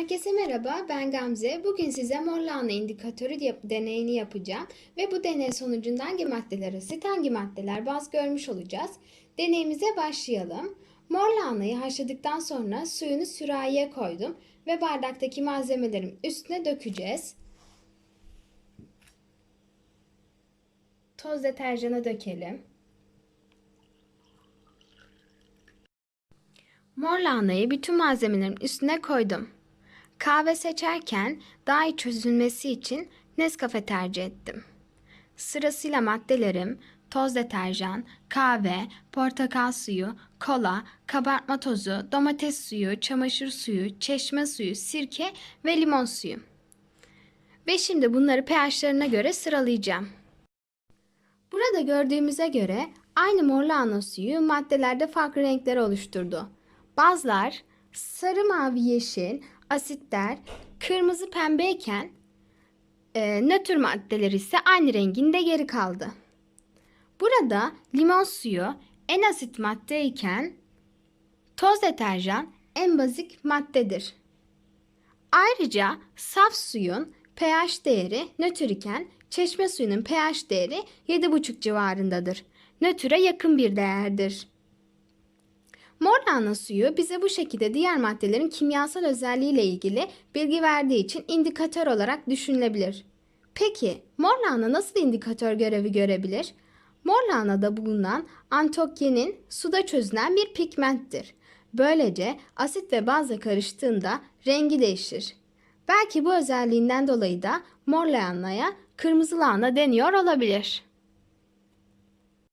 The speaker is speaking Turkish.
Herkese merhaba, ben Gamze. Bugün size mor lahana indikatörü yap- deneyini yapacağım ve bu deney sonucunda hangi maddeler asit, hangi maddeler baz görmüş olacağız. Deneyimize başlayalım. Mor lahanayı haşladıktan sonra suyunu sürahiye koydum ve bardaktaki malzemelerin üstüne dökeceğiz. Toz deterjanı dökelim. Mor lahanayı bütün malzemelerin üstüne koydum. Kahve seçerken daha iyi çözülmesi için Nescafe tercih ettim. Sırasıyla maddelerim toz deterjan, kahve, portakal suyu, kola, kabartma tozu, domates suyu, çamaşır suyu, çeşme suyu, sirke ve limon suyu. Ve şimdi bunları pH'larına göre sıralayacağım. Burada gördüğümüze göre aynı mor lahana suyu maddelerde farklı renkler oluşturdu. Bazılar sarı mavi yeşil, asitler kırmızı pembeyken e, nötr maddeler ise aynı renginde geri kaldı. Burada limon suyu en asit maddeyken toz deterjan en bazik maddedir. Ayrıca saf suyun pH değeri nötr iken çeşme suyunun pH değeri 7,5 civarındadır. Nötre yakın bir değerdir. Mor lahana suyu bize bu şekilde diğer maddelerin kimyasal özelliğiyle ilgili bilgi verdiği için indikatör olarak düşünülebilir. Peki mor nasıl indikatör görevi görebilir? Mor bulunan antokyenin suda çözünen bir pigmenttir. Böylece asit ve bazla karıştığında rengi değişir. Belki bu özelliğinden dolayı da mor lahanaya kırmızı lahana deniyor olabilir.